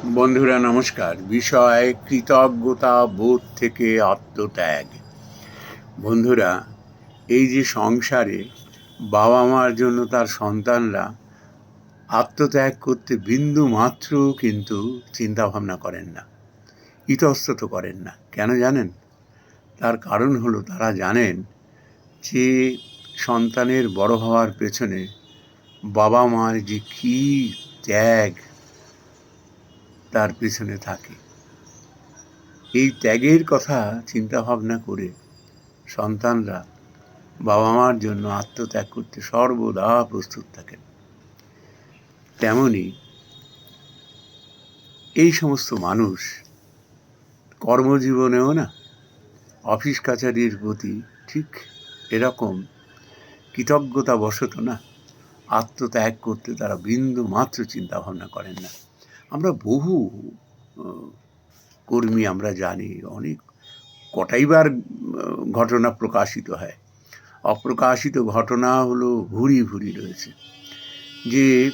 বন্ধুরা, নমস্কার। বিষয় কৃতজ্ঞতা বোধ থেকে আত্মত্যাগ। বন্ধুরা, এই যে সংসারে বাবা মার জন্য তার সন্তানরা আত্মত্যাগ করতে বিন্দু মাত্র কিন্তু চিন্তা ভাবনা করেন না, ইতস্তত করেন না। কেন জানেন? তার কারণ হলো তারা জানেন যে সন্তানের বড় হওয়ার পেছনে বাবা মার যে কী ত্যাগ তার পিছনে থাকে। এই ত্যাগের কথা চিন্তা ভাবনা করে সন্তানরা বাবা মার জন্য আত্মত্যাগ করতে সর্বদা প্রস্তুত থাকেন। তেমনি এই সমস্ত মানুষ কর্মজীবনেও না, অফিস কাছারির প্রতি ঠিক এরকম কৃতজ্ঞতা বশত না, আত্মত্যাগ করতে তারা বিন্দু মাত্র চিন্তা ভাবনা করেন না। আমরা বহু কর্মী আমরা জানি, অনেক কটাইবার ঘটনা প্রকাশিত হয়। অপ্রকাশিত ঘটনা হলো ভুরি ভুরি রয়েছে। যে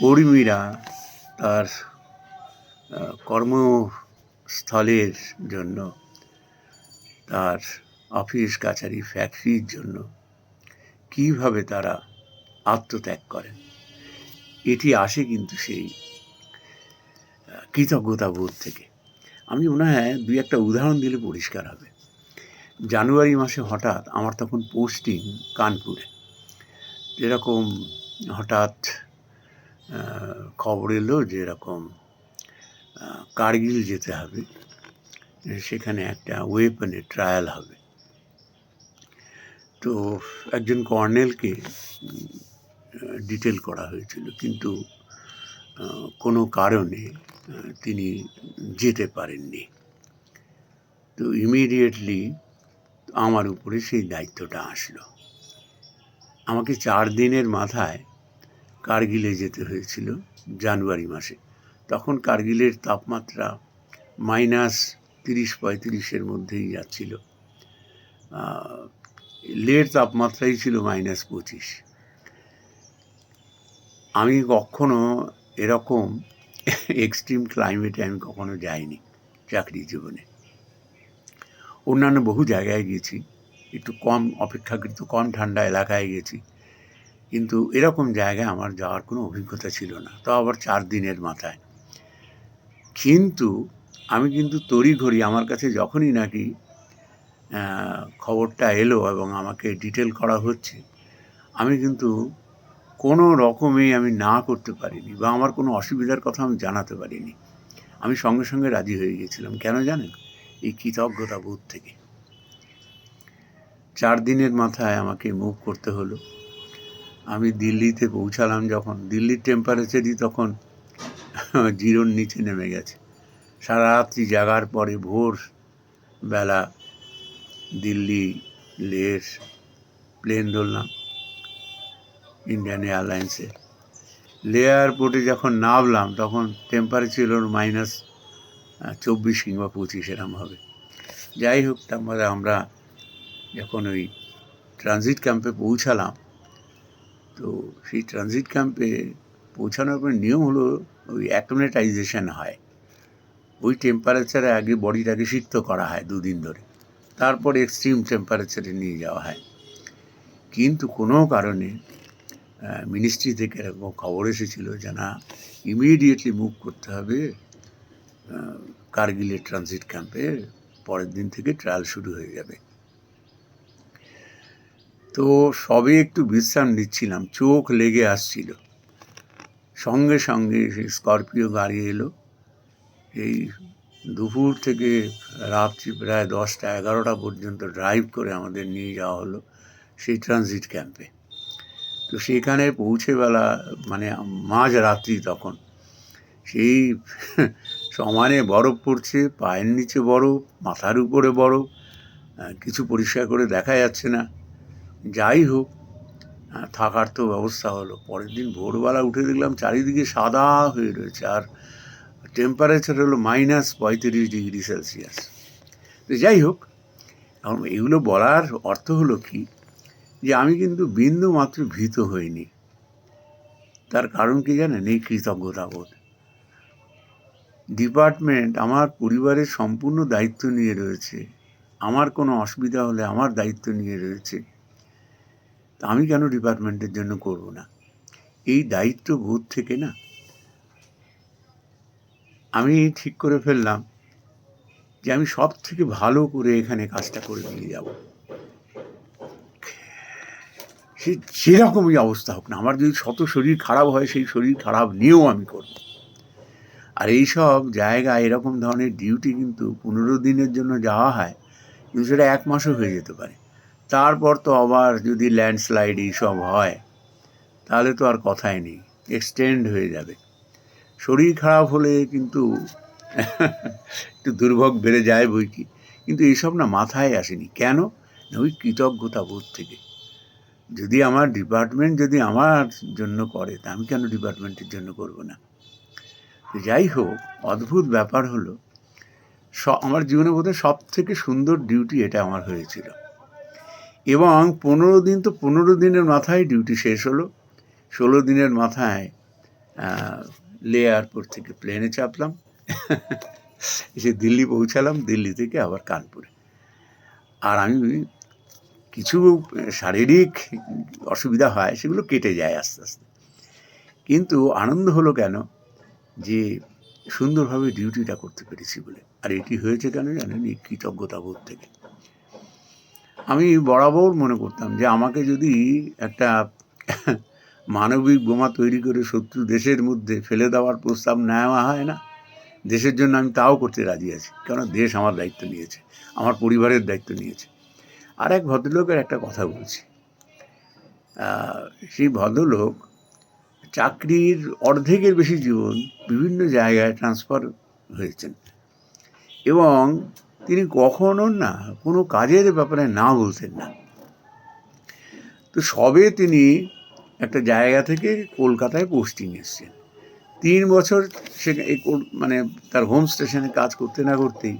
কর্মীরা তার কর্মস্থলের জন্য, তার অফিস, কাছারি, ফ্যাক্টরির জন্য কীভাবে তারা আত্মত্যাগ করেন? এটি আসে কিন্তু সেই কৃতজ্ঞতা বোধ থেকে। আমি মনে হয় দুই একটা উদাহরণ দিলে পরিষ্কার হবে। জানুয়ারি মাসে হঠাৎ আমার তখন পোস্টিং কানপুরে। এরকম হঠাৎ খবর এলো যে এরকম কার্গিল যেতে হবে, সেখানে একটা ওয়েপনের ট্রায়াল হবে। তো একজন কর্নেলকে ডিটেল করা হয়েছিল। কিন্তু কোনো কারণে, তিনি যেতে পারেননি। তো ইমিডিয়েটলি আমার উপরে সেই দায়িত্বটা আসলো। আমাকে চার দিনের মাথায় কার্গিলে যেতে হয়েছিল জানুয়ারি মাসে। তখন কার্গিলের তাপমাত্রা মাইনাস তিরিশ পঁয়ত্রিশের মধ্যেই যাচ্ছিল। লের তাপমাত্রাই ছিল মাইনাস পঁচিশ। আমি কখনো এরকম এক্সট্রিম ক্লাইমেটে আমি কখনো যাইনি চাকরি জীবনে। অন্যান্য বহু জায়গায় গেছি, একটু কম অপেক্ষাকৃত কম ঠান্ডা এলাকায় গেছি, কিন্তু এরকম জায়গায় আমার যাওয়ার কোনো অভিজ্ঞতা ছিল না, তাও আবার চার দিনের মাথায়। কিন্তু আমি কিন্তু তড়িঘড়ি আমার কাছে যখনই নাকি খবরটা এলো এবং আমাকে ডিটেল করা হচ্ছে, আমি কিন্তু কোনো রকমেই আমি না করতে পারিনি বা আমার কোনো অসুবিধার কথা আমি জানাতে পারিনি। আমি সঙ্গে সঙ্গে রাজি হয়ে গিয়েছিলাম। কেন জানেন? এই কৃতজ্ঞতা বোধ থেকে। চার দিনের মাথায় আমাকে মুভ করতে হলো। আমি দিল্লিতে পৌঁছালাম যখন। দিল্লির টেম্পারেচারই তখন জিরোর নিচে নেমে গেছে। সারা রাত্রি জাগার পরে ভোর বেলা দিল্লি লেস প্লেন ধরলাম। ইন্ডিয়ান এয়ারলাইন্সে লে এয়ারপোর্টে যখন নামলাম, তখন টেম্পারেচার ওর মাইনাস চব্বিশ কিংবা পঁচিশ এরম হবে। যাই হোক তারপরে আমরা যখন ওই ট্রানজিট ক্যাম্পে পৌঁছালাম, তো সেই ট্রানজিট ক্যাম্পে পৌঁছানোর পর নিয়ম হলো ওই অ্যাক্টোমেটাইজেশন হয়। ওই টেম্পারেচারে আগে বডিটাকে সিক্ত করা হয় দুদিন ধরে। তারপর এক্সট্রিম টেম্পারেচারে নিয়ে যাওয়া হয়। কিন্তু কোনো কারণে মিনিস্ট্রি থেকে এরকম খবর এসেছিল যে না ইমিডিয়েটলি মুভ করতে হবে কার্গিলের ট্রানজিট ক্যাম্পে পরের দিন থেকে ট্রায়াল শুরু হয়ে যাবে। তো সবে একটু বিশ্রাম নিচ্ছিলাম, চোখ লেগে আসছিল। সঙ্গে সঙ্গে সেই স্করপিও গাড়ি এলো। এই দুপুর থেকে রাত্রি প্রায় দশটা, এগারোটা পর্যন্ত ড্রাইভ করে আমাদের নিয়ে যাওয়া হলো সেই ট্রানজিট ক্যাম্পে তো সেখানে পৌঁছেবেলা মানে মাঝ রাত্রি তখন, সেই সমানে বরফ পড়ছে, পায়ের নিচে বরফ, মাথার উপরে বরফ কিছু পরিষ্কার করে দেখা যাচ্ছে না। যাই হোক থাকার তো ব্যবস্থা হলো। পরের দিন ভোরবেলা উঠে দেখলাম চারিদিকে সাদা হয়ে রয়েছে, আর টেম্পারেচার হলো মাইনাস পঁয়ত্রিশ ডিগ্রি সেলসিয়াস তো যাই হোক, এখন এগুলো বলার অর্থ হলো কি? যে আমি কিন্তু বিন্দু মাত্র ভীত হইনি। তার কারণ কি জানেন? এই কৃতজ্ঞতা বোধ। ডিপার্টমেন্ট আমার পরিবারের সম্পূর্ণ দায়িত্ব নিয়ে রয়েছে। আমার কোনো অসুবিধা হলে আমার দায়িত্ব নিয়ে রয়েছে। তা আমি কেন ডিপার্টমেন্টের জন্য করব না? এই দায়িত্ব বোধ থেকে না আমি ঠিক করে ফেললাম যে আমি সব থেকে ভালো করে এখানে কাজটা করে দিয়ে যাব। সে যেরকমই অবস্থা হোক না। আমার যদি শত শরীর খারাপ হয়, সেই শরীর খারাপ নিয়েও আমি করব। আর এই সব জায়গায় এরকম ধরনের ডিউটি কিন্তু পনেরো দিনের জন্য যাওয়া হয়, কিন্তু সেটা এক মাসও হয়ে যেতে পারে। তারপর তো আবার যদি ল্যান্ডস্লাইড এইসব হয়, তাহলে তো আর কথাই নেই। এক্সটেন্ড হয়ে যাবে। শরীর খারাপ হলে কিন্তু একটু দুর্ভোগ বেড়ে যায় বই কি কিন্তু এইসব না মাথায় আসেনি। কেন? না ওই কৃতজ্ঞতা বোধ থেকে। যদি আমার ডিপার্টমেন্ট যদি আমার জন্য করে, তা আমি কেন ডিপার্টমেন্টের জন্য করব না? তো যাই হোক, অদ্ভুত ব্যাপার হলো, স, আমার জীবনে বোধহয় সব থেকে সুন্দর ডিউটি এটা আমার হয়েছিল। এবং পনেরো দিন তো পনেরো দিনের মাথায় ডিউটি শেষ হলো। ষোলো দিনের মাথায় লে এয়ারপোর্ট থেকে প্লেনে চাপলাম। এসে দিল্লি পৌঁছালাম, দিল্লি থেকে আবার কানপুরে। আর আমি কিছু শারীরিক অসুবিধা হয়, সেগুলো কেটে যায় আস্তে আস্তে। কিন্তু আনন্দ হলো কেন? যে সুন্দরভাবে ডিউটিটা করতে পেরেছি বলে। আর এটি হয়েছে কেন জানেন? এই কৃতজ্ঞতা বোধ থেকে। আমি বরাবর মনে করতাম যে আমাকে যদি একটা মানবিক বোমা তৈরি করে শত্রু দেশের মধ্যে ফেলে দেওয়ার প্রস্তাব নেওয়া হয় না, দেশের জন্য আমি তাও করতে রাজি আছি। কেন দেশ আমার দায়িত্ব নিয়েছে, আমার পরিবারের দায়িত্ব নিয়েছে। আর এক ভদ্রলোকের একটা কথা বলছি। সেই ভদ্রলোক চাকরির অর্ধেকের বেশি জীবন বিভিন্ন জায়গায় ট্রান্সফার হয়েছেন। এবং তিনি কখনো না কোনো কাজের ব্যাপারে না বলতেন না। তো সবে তিনি একটা জায়গা থেকে কলকাতায় পোস্টিং এসছেন। তিন বছর সে মানে তার হোম স্টেশনে কাজ করতে না করতেই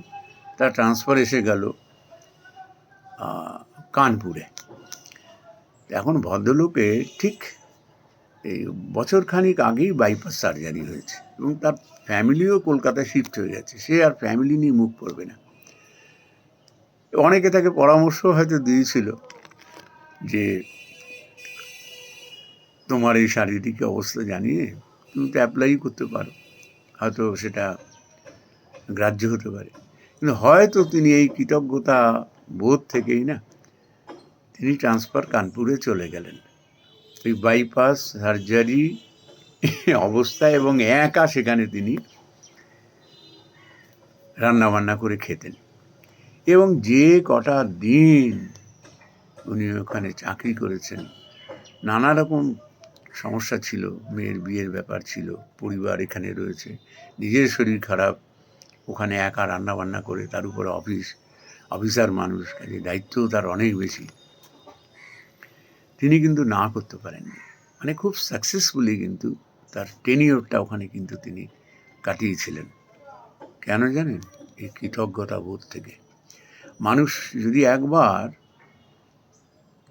তার ট্রান্সফার এসে গেল। কানপুরে। এখন ভদ্রলোকে ঠিক এই বছর খানিক আগেই বাইপাস সার্জারি হয়েছে এবং তার ফ্যামিলিও কলকাতায় শিফট হয়ে গেছে সে আর ফ্যামিলি নিয়ে মুখ করবে না। অনেকে তাকে পরামর্শ হয়তো দিয়েছিল যে, তোমার এই শারীরিক অবস্থা জানিয়ে তুমি তো অ্যাপ্লাই করতে পারো। হয়তো সেটা গ্রাহ্য হতে পারে। কিন্তু হয়তো তিনি এই কৃতজ্ঞতা বোধ থেকেই না, তিনি ট্রান্সফার কানপুরে চলে গেলেন। ওই বাইপাস, সার্জারি অবস্থায় এবং একা সেখানে তিনি রান্নাবান্না করে খেতেন। এবং যে কটা দিন উনি ওখানে চাকরি করেছেন, নানা রকম সমস্যা ছিল, মেয়ের বিয়ের ব্যাপার ছিল, পরিবার এখানে রয়েছে, নিজের শরীর খারাপ, ওখানে একা রান্না বান্না করে তার উপরে অফিস অফিসার মানুষ কাজে দায়িত্বও তার অনেক বেশি। তিনি কিন্তু না করতে পারেননি। মানে খুব সাকসেসফুলি কিন্তু তার টেনিওরটা ওখানে কিন্তু তিনি কাটিয়েছিলেন। কেন জানেন? এই কৃতজ্ঞতা বোধ থেকে। মানুষ যদি একবার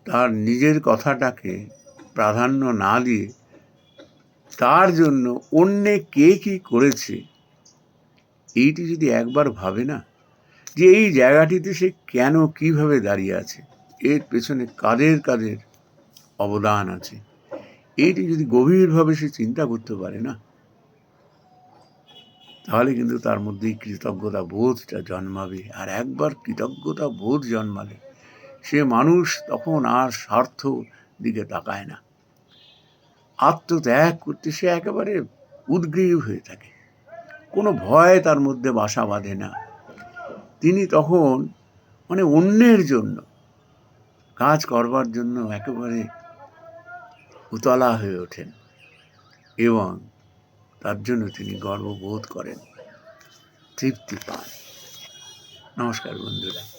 তার নিজের কথাটাকে প্রাধান্য না দিয়ে তার জন্য অন্যে কে কি করেছে, এইটি যদি একবার ভাবে না যে এই জায়গাটিতে সে কেন, কীভাবে দাঁড়িয়ে আছে, এর পেছনে কাদের কাদের অবদান আছে এইটি যদি গভীরভাবে সে চিন্তা করতে পারে না, তাহলে কিন্তু তার মধ্যেই কৃতজ্ঞতা বোধটা জন্মাবে। আর একবার কৃতজ্ঞতা বোধ জন্মালে, সে মানুষ তখন আর স্বার্থ দিকে তাকায় না। আত্মত্যাগ করতে সে একেবারে উদ্গ্রীব হয়ে থাকে। কোনো ভয় তার মধ্যে বাসা বাঁধে না। তিনি তখন মানে অন্যের জন্য কাজ করবার জন্য একেবারে উতলা হয়ে ওঠেন এবং তার জন্য তিনি গর্ববোধ করেন, তৃপ্তি পান। নমস্কার বন্ধুরা।